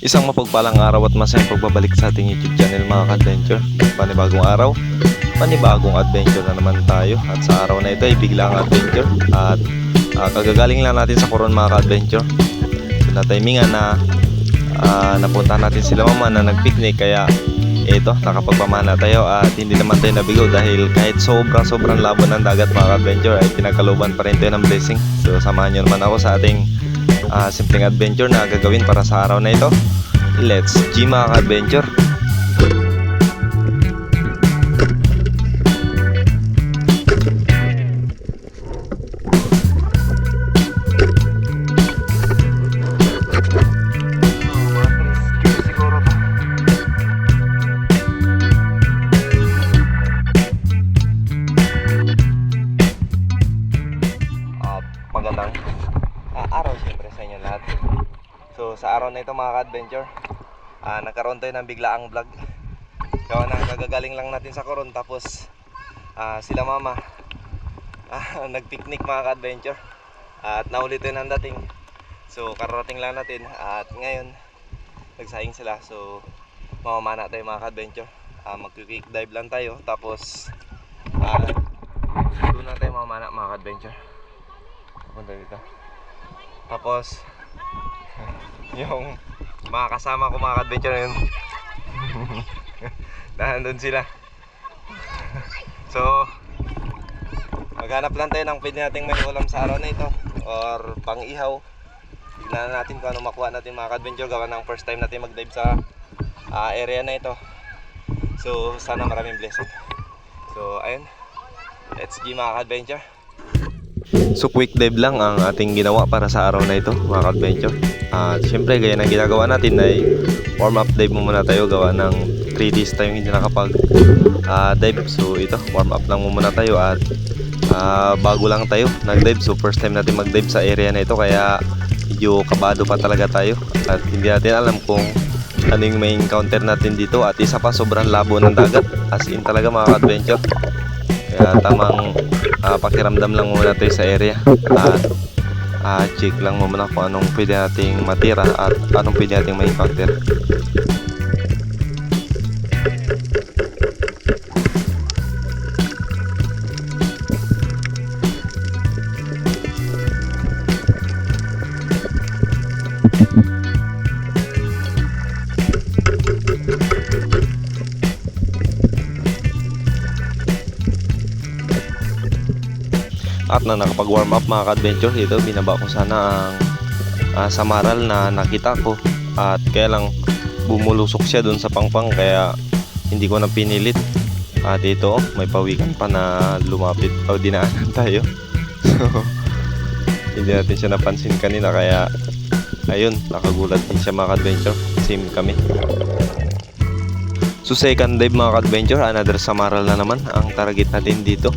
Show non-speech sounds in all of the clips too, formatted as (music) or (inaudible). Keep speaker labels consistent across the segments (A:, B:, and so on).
A: Isang mapagpalang araw at masayang pagbabalik sa ating YouTube channel mga ka-adventure. Panibagong araw, panibagong adventure na naman tayo. At sa araw na ito ay biglang adventure. At ah, kagagaling lang natin sa Coron mga ka-adventure. So natimingan na ah, napuntahan natin sila mama na nag-picnic kaya ito, nakapagpamana tayo at hindi naman tayo nabigo dahil kahit sobra-sobrang labo ng dagat mga ka-adventure ay pinagkaluban pa rin tayo ng blessing. So samahan nyo naman ako sa ating ah, simpleng adventure na gagawin para sa araw na ito. Let's G mga ka-adventure! Na ito mga ka-adventure, ah, nagkaroon tayo ng biglaang vlog. Gawa na kagagaling lang natin sa Coron tapos ah, sila mama (laughs) ah, nag-picnic mga ka-adventure at naulit tayo ng dating. So kararating lang natin at ngayon nagsahing sila so mamamana tayo mga ka-adventure. Ah, Mag-quick dive lang tayo tapos ah, doon na tayo mamamana mga ka-adventure. Punta dito. Tapos, (laughs) yung mga kasama ko mga ka-adventure na yun, (laughs) nandun sila. (laughs) so, maghanap lang tayo ng pwede nating may ulam sa araw na ito or pang ihaw. Tignan natin kung ano makuha natin mga ka-adventure gawa ng first time natin mag-dive sa ah, area na ito. So, sana maraming blessing. So, ayun. Let's G mga ka-adventure. So quick dive lang ang ating ginawa para sa araw na ito mga ka-adventure At syempre gaya ng ginagawa natin ay warm up dive muna tayo. Gawa ng 3 days tayong hindi nakapag ah, dive. So ito warm up lang muna tayo at ah, bago lang tayo nag dive So first time natin mag dive sa area na ito kaya medyo kabado pa talaga tayo. At hindi natin alam kung ano yung may encounter natin dito. At isa pa sobrang labo ng dagat. As in talaga mga ka-adventure. Kaya tamang ah, pakiramdam lang muna tayo sa area. At ah, check lang muna kung anong pwede nating matira at anong pwede nating ma-encounter. Na nakapag-warm up mga ka-adventure dito, binaba ko sana ang ah, samaral na nakita ko at kaya lang bumulusok siya dun sa pangpang kaya hindi ko na pinilit. At ito, oh, may pawikan pa na lumapit o dinaanan tayo. So, (laughs) hindi natin siya napansin kanina kaya ayun, nakagulat din siya mga ka-adventure. Same kami. So second dive mga ka-adventure, another samaral na naman ang target natin dito.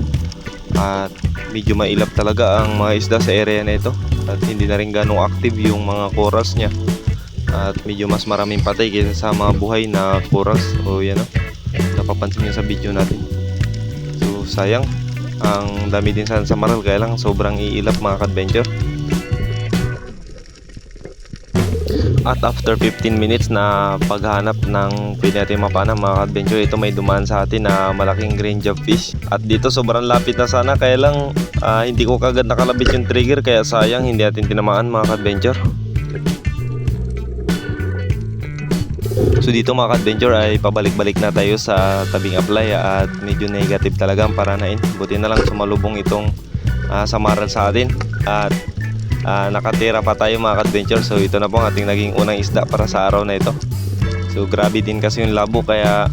A: At medyo mailap talaga ang mga isda sa area na ito. At hindi na rin ganong active yung mga corals niya. At medyo mas maraming patay kaysa sa mga buhay na corals. O yan o. Napapansin nyo sa video natin. So sayang ang dami din sana sa maral kaya lang sobrang iilap mga ka-adventure at after 15 minutes na paghanap ng pwede natin mapana mga adventure ito may dumaan sa atin na malaking green job fish. At dito sobrang lapit na sana kaya lang ah, hindi ko kagad nakalabit yung trigger kaya sayang hindi natin tinamaan mga adventure So dito mga adventure ay pabalik-balik na tayo sa tabing apply at medyo negative talaga ang paranain. Buti na lang sumalubong itong ah, samaral sa atin. At Ah, nakatira pa tayo mga adventure so ito na po ang ating naging unang isda para sa araw na ito. So grabe din kasi yung labo kaya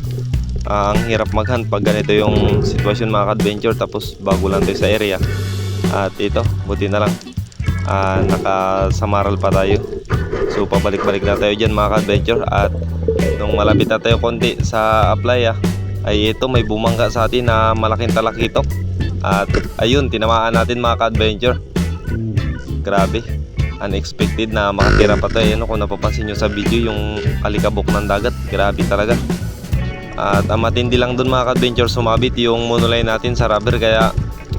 A: ah, ang hirap maghunt pag ganito yung sitwasyon mga adventure tapos bago lang tayo sa area. At ito buti na lang. Ah, nakasamaral pa tayo. So pabalik-balik na tayo dyan mga adventure at nung malapit na tayo konti sa ah, ay ito may bumangga sa atin na malaking talakitok at ayun tinamaan natin mga adventure grabe unexpected na makatira pa tayo ano, kung napapansin nyo sa video yung alikabok ng dagat grabe talaga at ang matindi lang dun mga ka-adventure sumabit yung monoline natin sa rubber kaya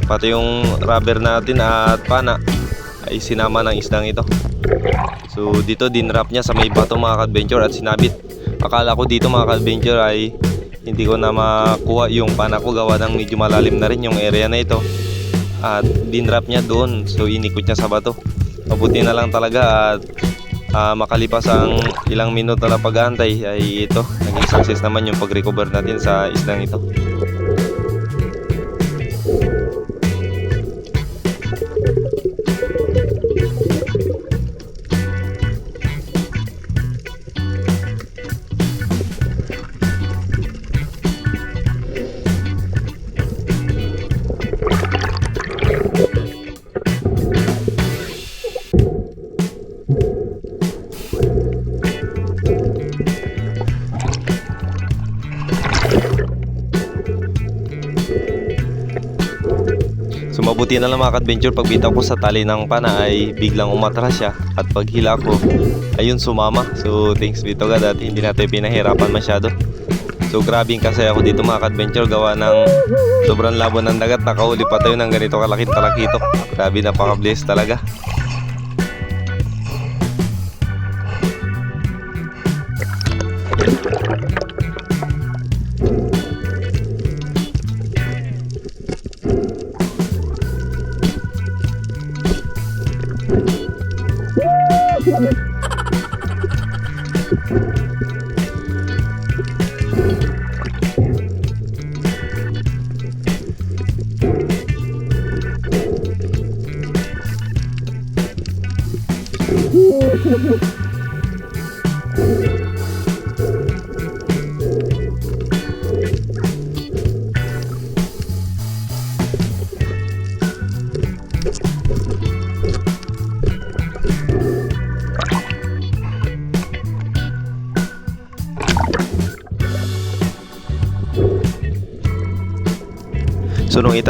A: pati yung rubber natin at pana ay sinama ng isdang ito. So dito dinrap niya sa may bato mga ka-adventure at sinabit. Akala ko dito mga ka-adventure ay hindi ko na makuha yung pana ko gawa ng medyo malalim na rin yung area na ito. At dinrap niya doon so inikot niya sa bato. Mabuti na lang talaga at ah, makalipas ang ilang minuto na pag-aantay ay ito naging success naman yung pag-recover natin sa isdang ito. So mabuti na lang mga ka-adventure pag bitaw ko sa tali ng pana ay biglang umatras siya at pag hila ko ayun sumama. So thanks be to God at hindi natin pinahirapan masyado. So grabe kasi ako dito mga ka-adventure gawa ng sobrang labo ng dagat nakahuli pa tayo ng ganito kalaking talakitok. Grabe napaka-bless talaga.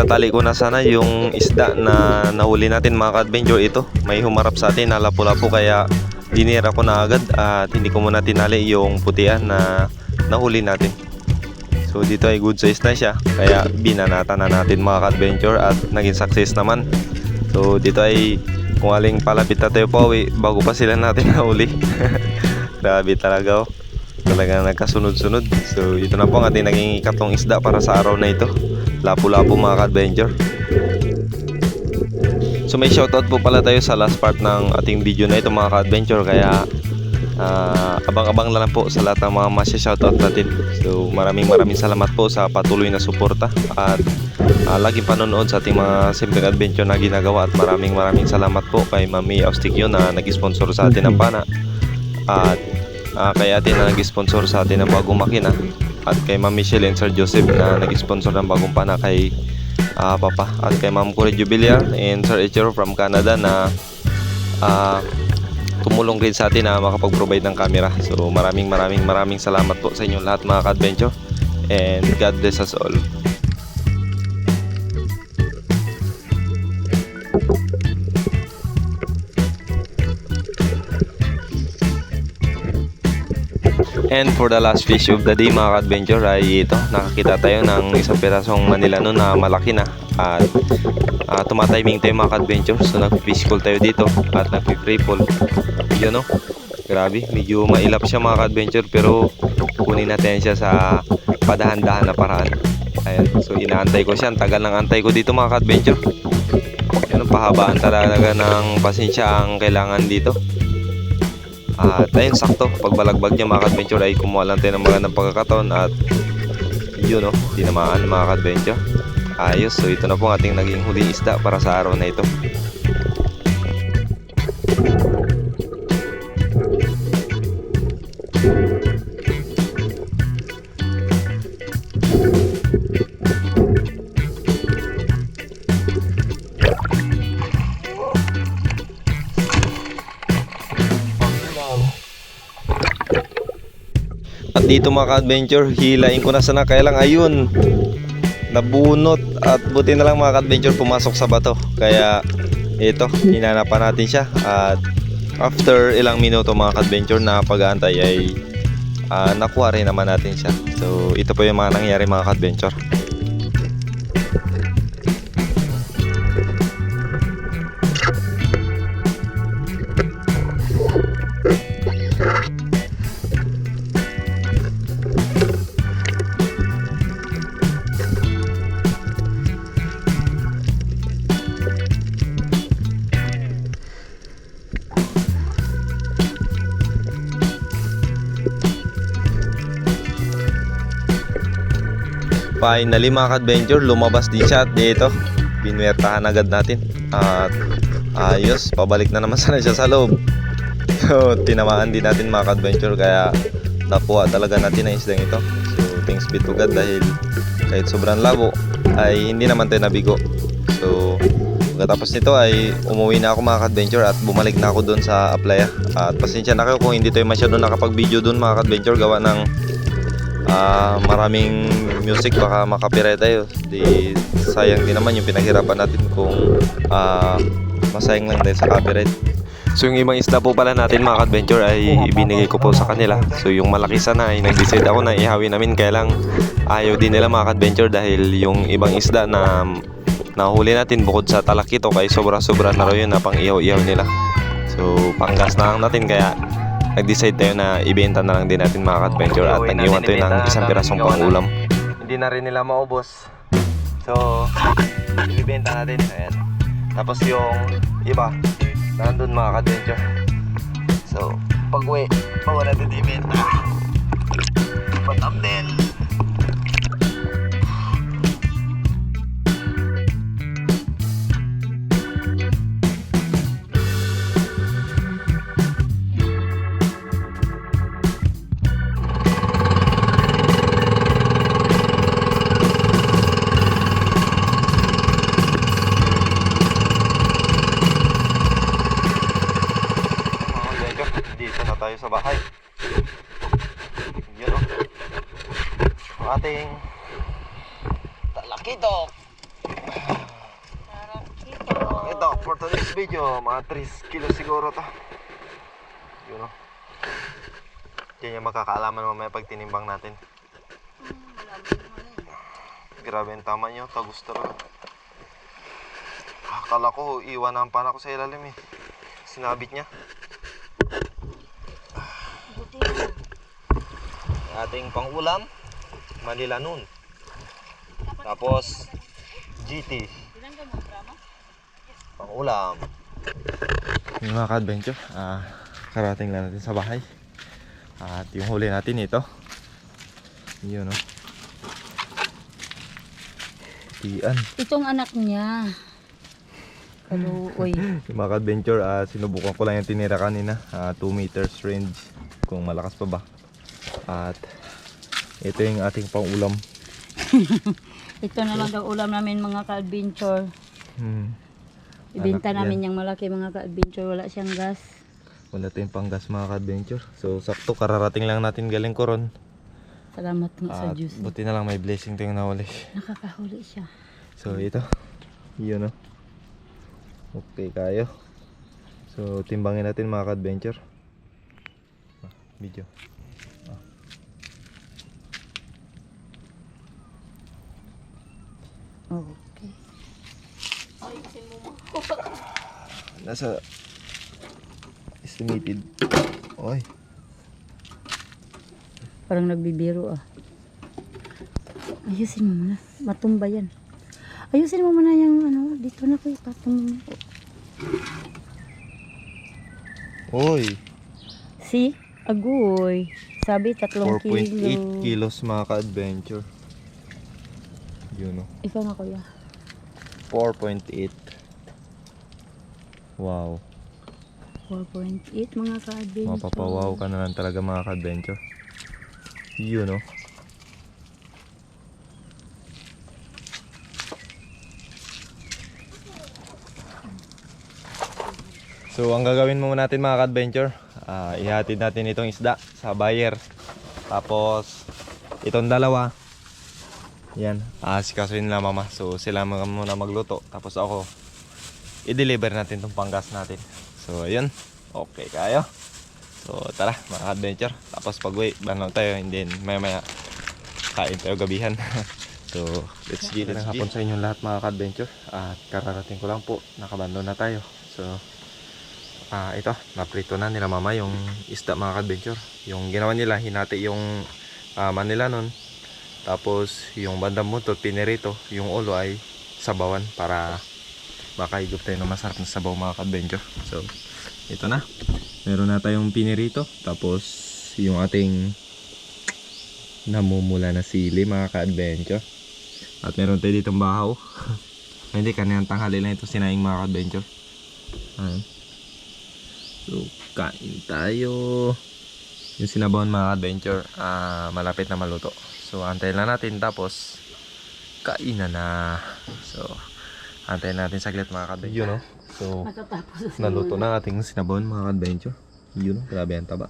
A: Itatali ko na sana yung isda na nahuli natin mga ka-adventure ito, may humarap sa atin na lapu-lapu kaya dinira ko na agad at hindi ko muna tinali yung putian na nahuli natin. So dito ay good size na siya kaya binanata na natin mga ka-adventure at naging success naman. So dito ay kung aling palapit na tayo pauwi bago pa sila natin (laughs) nahuli. Grabe talaga oh. Talagang nagkasunod-sunod. So ito na po ang ating naging ikatlong isda para sa araw na ito. Lapu-lapu mga ka-adventure. So may shoutout po pala tayo sa last part ng ating video na ito mga ka-adventure. Kaya ah, abang-abang na lang po sa lahat ng mga masya shoutout natin. So maraming maraming salamat po sa patuloy na suporta at ah, laging panonood sa ating mga simpleng adventure na ginagawa. At maraming maraming salamat po kay Mami Austigyo na nag-sponsor sa atin ng pana. At ah, kay ate na nag-sponsor sa atin ng bagong makina at kay Ma'am Michelle and Sir Joseph na nag-sponsor ng bagong pana kay ah, Papa at kay Ma'am Corey Jubilia and Sir Echero from Canada na ah, tumulong rin sa atin na makapag-provide ng camera. So maraming maraming maraming salamat po sa inyong lahat mga ka-adventure and God bless us all. And for the last fish of the day mga ka-adventure ay ito, nakakita tayo ng isang pirasong manilano na malaki na. At uh, tumatiming tayo mga ka-adventure. So nag-fish call tayo dito at nag-free fall yun no, grabe, medyo mailap siya mga ka-adventure pero kunin natin siya sa padahan-dahan na paraan. Ayan, so inaantay ko siya, ang tagal ng antay ko dito mga ka-adventure. Yan, pahabaan talaga ng pasensya ang kailangan dito at ayun, sakto, pagbalagbag niya mga ka-adventure ay kumuha lang tayo ng magandang pagkakataon at yun no, tinamaan mga ka-adventure. Ayos, so ito na po ang ating naging huling isda para sa araw na ito. Dito mga ka-adventure, hilain ko na sana kaya lang ayun. Nabunot at buti na lang mga ka-adventure pumasok sa bato. Kaya ito, hinanapan natin siya at after ilang minuto mga ka-adventure na pag-aantay ay ah, nakuha rin naman natin siya. So ito po yung mga nangyari mga ka-adventure. Finally mga ka-adventure, lumabas din siya at dito. Binwertahan agad natin. At ayos, pabalik na naman (laughs) sana siya sa loob. So, tinamaan din natin mga ka-adventure kaya nakuha talaga natin ang isdang ito. So, thanks be to God dahil kahit sobrang labo ay hindi naman tayo nabigo. So, pagkatapos nito ay umuwi na ako mga ka-adventure at bumalik na ako doon sa Aplaya. At pasensya na kayo kung hindi tayo masyado nakapag-video doon mga ka-adventure gawa ng ah, maraming music baka makapire tayo. Di sayang din naman yung pinaghirapan natin kung ah, masayang lang dahil sa copyright. So yung ibang isda po pala natin mga adventure ay ibinigay ko po sa kanila. So yung malaki sana ay nag-decide ako na ihawi namin kaya lang ayaw din nila mga adventure dahil yung ibang isda na nahuli natin bukod sa talakito kay sobra-sobra na raw yun na pang ihaw-ihaw nila. So panggas na lang natin kaya nag-decide tayo na ibenta na lang din natin mga adventure at nag-iwan tayo ng isang pirasong pangulam. Hindi na rin nila maubos. So, ibibenta natin. Ayan. Tapos yung iba, nandun mga ka-adventure. So, pag uwi, pag natin ibenta. Patapdel. Tayo sa bahay. Yun o. Ang ating talakitok. Ito, for today's video, mga 3 kilo siguro to. Yun o. Yan yung makakaalaman mamaya pag tinimbang natin. Grabe ang tama nyo, tagus talaga. Akala ko, iwanan pa na ako sa ilalim eh. Sinabit niya. Ating pangulam, Manila noon. Tapos, GT. Pangulam. Yung mga ka-adventure, ah, karating lang natin sa bahay. At yung huli natin ito. Yun o. Tian.
B: Itong anak niya. Kaluoy. (laughs)
A: Yung mga ka-adventure, ah, sinubukan ko lang yung tinira kanina. 2 meters range. Kung malakas pa ba. At ito yung ating pangulam. (laughs)
B: Ito na lang daw ulam namin mga ka-adventure.
A: Hmm.
B: Ibenta
A: Anak
B: namin yung malaki mga ka-adventure. Wala siyang gas.
A: Wala tayong panggas mga ka-adventure. So sakto, kararating lang natin galing koron.
B: Salamat nga sa Diyos.
A: buti na lang may blessing tayong nahuli.
B: Nakakahuli siya.
A: So ito, yun o. Okay kayo. So timbangin natin mga ka-adventure. Ah, video.
B: Okay.
A: Nasa estimated. Oy,
B: Parang nagbibiro ah. Ayusin mo muna. Matumba yan. Ayusin mo muna yung ano. Dito na ko ipatong.
A: oy.
B: Si? Agoy. Sabi tatlong
A: 4.8
B: kilo.
A: kilos mga ka-adventure. Yun o.
B: Ikaw na kuya.
A: 4.8. Wow.
B: 4.8 mga ka-adventure.
A: Mapapawaw ka na lang talaga mga ka-adventure. Yun o. So ang gagawin muna natin mga ka-adventure, ah, ihatid natin itong isda sa buyer. Tapos itong dalawa, yan, asikasuhin nila mama. So sila muna magluto. Tapos ako, i-deliver natin itong panggas natin. So ayun, okay kayo. So tara mga adventure. Tapos pag uwi, banlaw tayo. And then maya maya kain tayo gabihan. (laughs) so let's get it. hapon sa inyong lahat mga adventure At kararating ko lang po, nakabando na tayo. So ah ito, naprito na nila mama yung isda mga adventure Yung ginawa nila, hinati yung ah, manila nun. Tapos yung bandang buntot, pinirito. Yung ulo ay sabawan para makahigop tayo ng masarap na sabaw mga adventure So ito na. Meron na tayong pinirito. Tapos, yung ating namumula na sili mga ka-adventure. At meron tayo ditong bahaw. (laughs) Hindi, kanina tanghali lang ito sinaing mga adventure. Ayan. So, kain tayo. Yung sinabawan mga adventure, ah malapit na maluto. So, antayin lang natin tapos kainan na. So, antayin natin saglit mga adventure. Yun, no? So,
B: Matatapos
A: naluto na ating sinabawan mga adventure. Yun, no? grabe ang taba.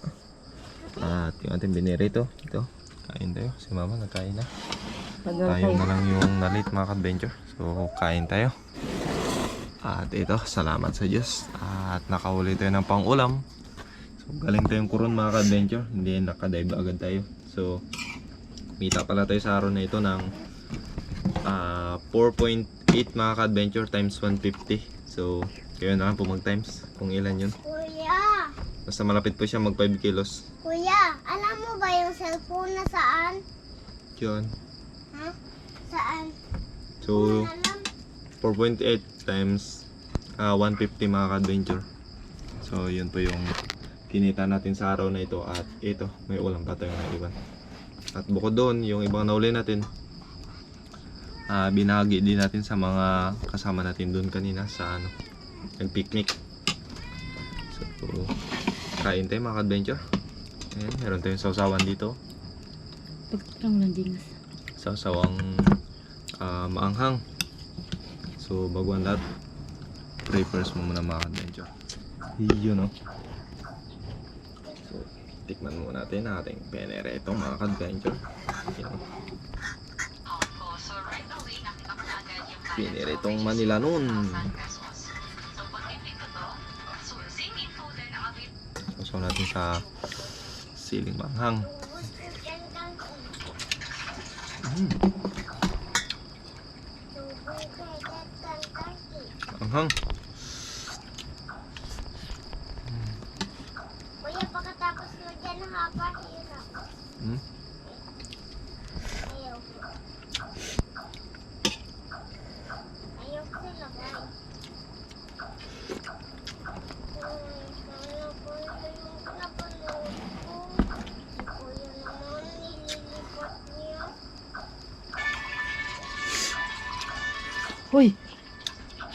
A: At yung ating biniri ito, ito. Kain tayo. Si mama nagkain na. Tayo na lang yung nalit mga adventure. So, kain tayo. At ito, salamat sa Diyos. At nakahuli tayo ng pang-ulam. So, galing tayong kuron mga adventure Hindi nakadive agad tayo. So, mita pala tayo sa araw na ito ng ah, 4.8 mga adventure times 150. So, kayo na lang po mag-times kung ilan yun.
C: Kuya,
A: Basta malapit po siya mag 5 kilos.
C: kuya, alam mo ba yung cellphone na saan?
A: Yun.
C: Ha? Saan?
A: So,
C: Alam?
A: 4.8 times ah, 150 mga ka-adventure. So, yun po yung kinita natin sa araw na ito. At ito, may ulam pa tayong naiwan. At bukod doon, yung ibang nauli natin, ah binahagi din natin sa mga kasama natin doon kanina sa ano, yung picnic. So, kain tayo mga ka-adventure. Ayan, meron tayong sausawan dito.
B: Pagtarang lang dingas.
A: Sausawang ah, maanghang. So, bago ang lahat, pray first mo muna mga adventure. Yun, no? So, tikman muna natin ating penere itong mga adventure. Yun. Penere itong Manila noon. Sasaw natin sa siling manghang. Anghang.
C: Kuya,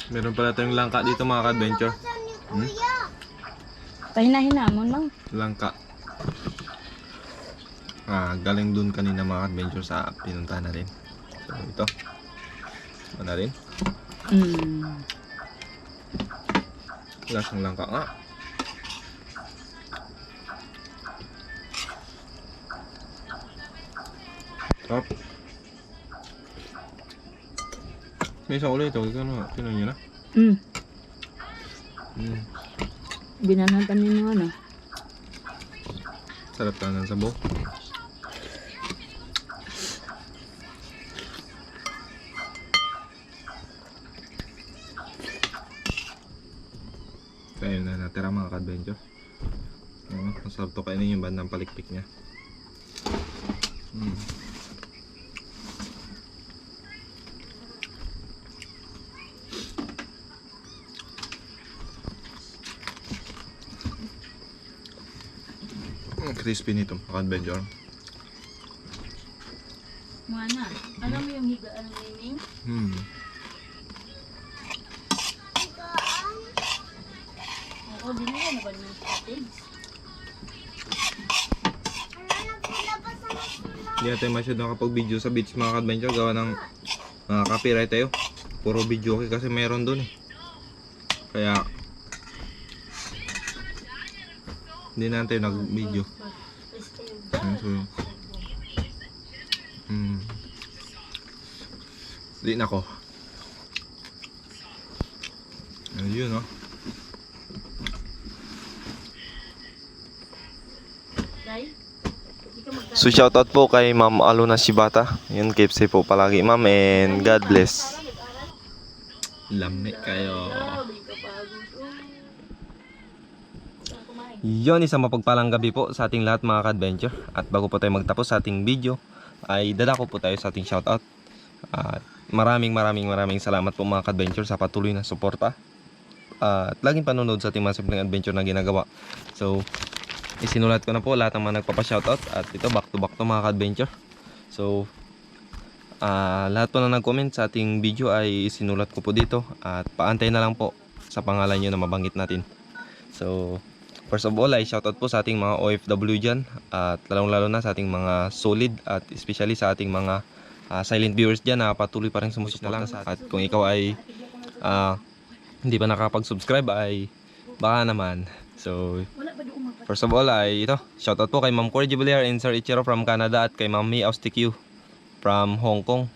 A: Meron pala tayong langka dito mga adventure
C: Saan ni Kuya?
B: Pahina-hinamon lang.
A: Langka. Ah, galing dun kanina mga adventure sa pinuntahan natin. So, ito. Ano na rin?
B: Mm.
A: Lasang langka nga. Top. May isa ulit ito. Ito nyo na.
B: Mm.
A: Mm.
B: Binanatan ninyo ano.
A: Sarap ka ng sabaw. Kaya na natira mga ka-adventure. Masarap to kainin yung bandang palikpik niya. Mm. Mm, Crispy nito ka-adventure.
B: Mana, alam mo yung higaan ni Ming?
A: Hmm.
B: Oo, dinila na ba yung cottage?
A: Hindi natin masyado nakapag-video sa beach mga ka-adventure gawa ng mga copyright tayo. Puro video okay kasi meron dun eh. Kaya hindi na tayo nag-video. So, hmm. Di na ko. Ayun
B: magka...
A: So shoutout po kay Ma'am Aluna Shibata. Yun, keep safe po palagi ma'am and God bless. Lamig kayo.
B: Grabe ka pagod. Oh. Saan kumain?
A: Yon, isang mapagpalang gabi po sa ating lahat mga ka-adventure. At bago po tayo magtapos sa ating video, ay dadako po tayo sa ating shoutout. At maraming maraming maraming salamat po mga ka-adventure sa patuloy na suporta. At laging panonood sa ating mga simpleng adventure na ginagawa. So, isinulat ko na po lahat ng mga nagpapa-shoutout. At ito, back to back to mga ka-adventure. So, Ah, lahat po na nag-comment sa ating video ay sinulat ko po dito at paantay na lang po sa pangalan nyo na mabanggit natin. So, first of all ay shoutout po sa ating mga OFW dyan at lalong lalo na sa ating mga solid at especially sa ating mga ah, silent viewers dyan na patuloy pa rin sumusuporta sa atin. At kung ikaw ay ah, hindi pa nakapag-subscribe ay baka naman. So, first of all ay ito, shoutout po kay Ma'am Corey Jubilear and Sir Ichiro from Canada at kay Ma'am Mi Austikyu from Hong Kong.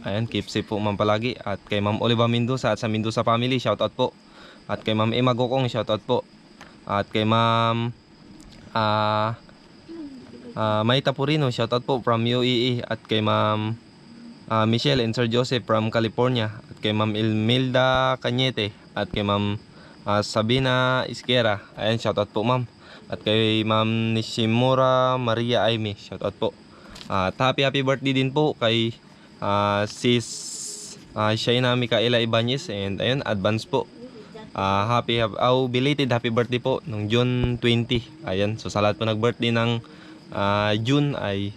A: Ayan, keep safe po ma'am palagi. At kay Ma'am Oliva Mendoza at sa Mendoza family, shoutout po. At kay Ma'am Emma Gokong, shoutout po. At kay Ma'am ah ah, Maita Purino, shoutout po from UAE. At kay Ma'am ah, Michelle and Sir Joseph from California. At kay Ma'am Ilmilda Cañete. At kay Ma'am ah, Sabina Isquera. Ayan, shoutout po ma'am. At kay Ma'am Nishimura Maria Aime, shoutout po. At happy happy birthday din po kay ah, sis uh, Shaina Micaela Ibanez and ayun advance po. Ah, happy happy oh, belated happy birthday po nung June 20. Ayan, so sa lahat po nag-birthday ng ah, June ay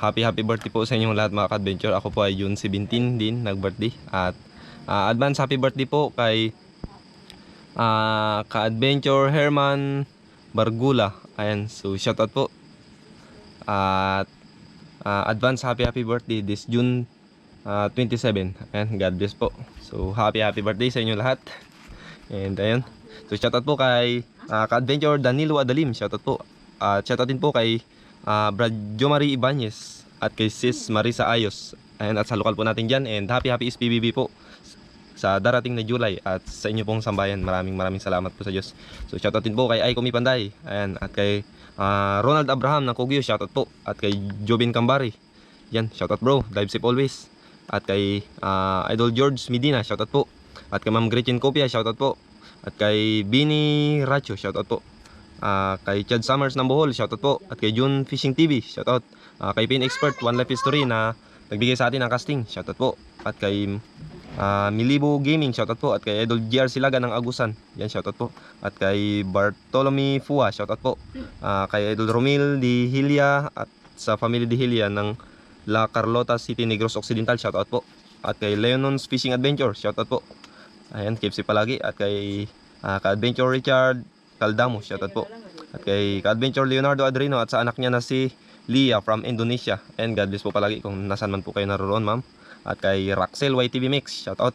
A: happy happy birthday po sa inyong lahat mga ka-adventure. Ako po ay June 17 din nag-birthday at ah, advance happy birthday po kay ah, ka-adventure Herman Bargula. Ayan, so shoutout po. At ah, advance happy happy birthday this June ah, 27. Ayan, God bless po. So happy happy birthday sa inyo lahat. And ayun. So shoutout po kay ah, ka-adventure Danilo Adalim. Shoutout po. At shoutout din po kay ah, Brad Jomari Ibanez at kay Sis Marisa Ayos. Ayan, at sa lokal po natin dyan. And happy happy SPBB po sa darating na July at sa inyo pong sambayan. Maraming maraming salamat po sa Diyos. So shoutout din po kay Aiko Panday. Ayan, at kay ah, Ronald Abraham ng Kogyo, shoutout po. At kay Jobin Kambari. Yan, shoutout bro. Dive safe always. At kay ah, Idol George Medina, shoutout po. At kay Ma'am Gretchen Copia, shoutout po. At kay Bini Racho, shoutout po. Ah, kay Chad Summers ng Bohol, shoutout po. At kay June Fishing TV, shoutout. Ah, kay Pin Expert, One Life History na nagbigay sa atin ng casting, shoutout po. At kay Ah, Milibo Gaming, shoutout po. At kay Idol GR Silaga ng Agusan, yan, shoutout po. At kay Bartolome Fua, shoutout po. Ah, kay Idol Romil Di Hilia at sa family Di Hilia ng La Carlota City, Negros Occidental, shoutout po. At kay Leonon's Fishing Adventure, shoutout po. Ayan, safe palagi. At kay ah, ka-Adventure Richard Caldamo, shoutout po. At kay ka-Adventure Leonardo Adrino at sa anak niya na si Lia from Indonesia. And God bless po palagi kung nasan man po kayo naroon, ma'am at kay Raxel YTV Mix, shout out.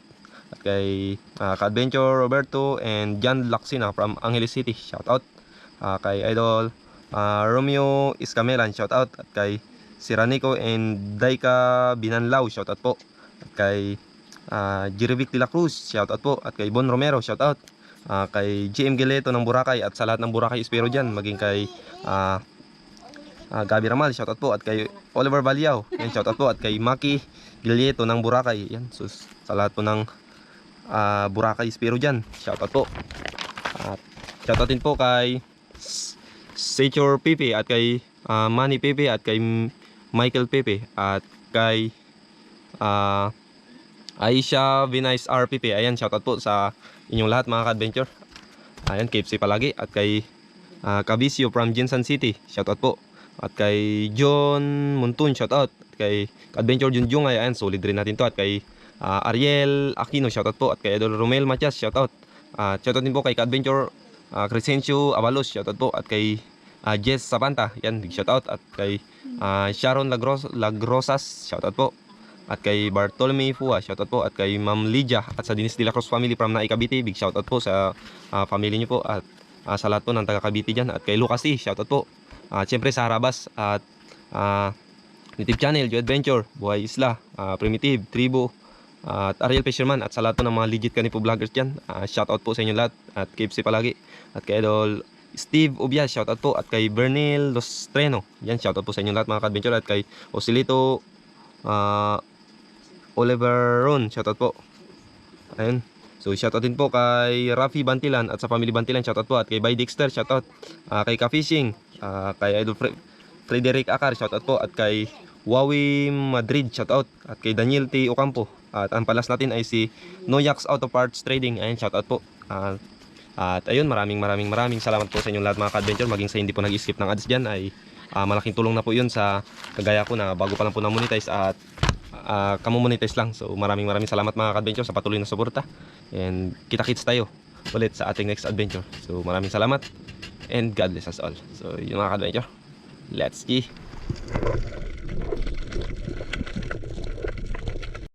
A: At kay uh, Ka-Adventure Roberto and John Laxina from Angeles City, shout out. Ah, kay Idol ah, Romeo Iscamelan, shout out. At kay Siranico and Daika Binanlao, shout out po. At kay uh, Jirivic de la Cruz, shout out po. At kay Bon Romero, shout out. Ah, kay GM Gileto ng Boracay at sa lahat ng Boracay Espero dyan, maging kay ah, ah, Gabi Ramal, shoutout po at kay Oliver Valiao, yan shoutout po at kay Maki Gilieto ng Boracay, yan sus sa lahat po ng ah, Boracay Espero diyan, shoutout po. At shoutout din po kay Sature Pepe at kay ah, Manny Pepe at kay Michael Pepe at kay ah, Aisha Vinice R. Pepe. Ayan, shoutout po sa inyong lahat mga ka-adventure. Ayan, KFC palagi at kay ah, Cabisio from Jinsan City. Shoutout po. At kay John Muntun, shoutout. At kay Adventure Junjung, ayan, solid rin natin to. At kay ah, Ariel Aquino, shoutout po. At kay Idol Romel Matias, shoutout. At shoutout din po kay Adventure uh, Crescencio Avalos, shoutout po. At kay ah, Jess Sabanta, yan, big shoutout. At kay ah, Sharon Lagros Lagrosas, shoutout po. At kay Bartolome Fua, shoutout po. At kay Ma'am Lydia at sa Dinis de la Cruz family from Naik Cavite, big shoutout po sa ah, family niyo po. At ah, sa lahat po ng taga Cavite dyan. At kay Lucas T, shoutout po. At syempre sa Harabas at ah, YouTube channel, Joe Adventure, Buhay Isla, ah, Primitive, Tribo, at Ariel Fisherman at sa lahat po ng mga legit kanipo vloggers dyan. ah, shoutout po sa inyo lahat at safe palagi. At kay Idol Steve Ubias, shoutout po. At kay Bernil Lostreno, yan, shoutout po sa inyo lahat mga ka-adventure. At kay Osilito ah, Oliver Ron, shoutout po. Ayun. So shoutout din po kay Rafi Bantilan at sa family Bantilan, shoutout po. At kay By Dexter, shoutout. Ah, kay Ka-Fishing, ah, kay Idol Fre- Frederick Akar, shoutout po. At kay Wawi Madrid, shoutout. At kay Daniel T. Ocampo. At ang palas natin ay si Noyax Auto Parts Trading. Ayun, shoutout po. Ah, at ayun, maraming maraming maraming salamat po sa inyong lahat mga ka-adventure. Maging sa hindi po nag-skip ng ads dyan ay ah, malaking tulong na po yun sa kagaya ko na bago pa lang po na-monetize at uh, kamumonetize lang. So maraming maraming salamat mga ka-adventure sa patuloy na suporta. And kita-kits tayo ulit sa ating next adventure. So maraming salamat and God bless us all. So yun mga ka-adventure. Let's go!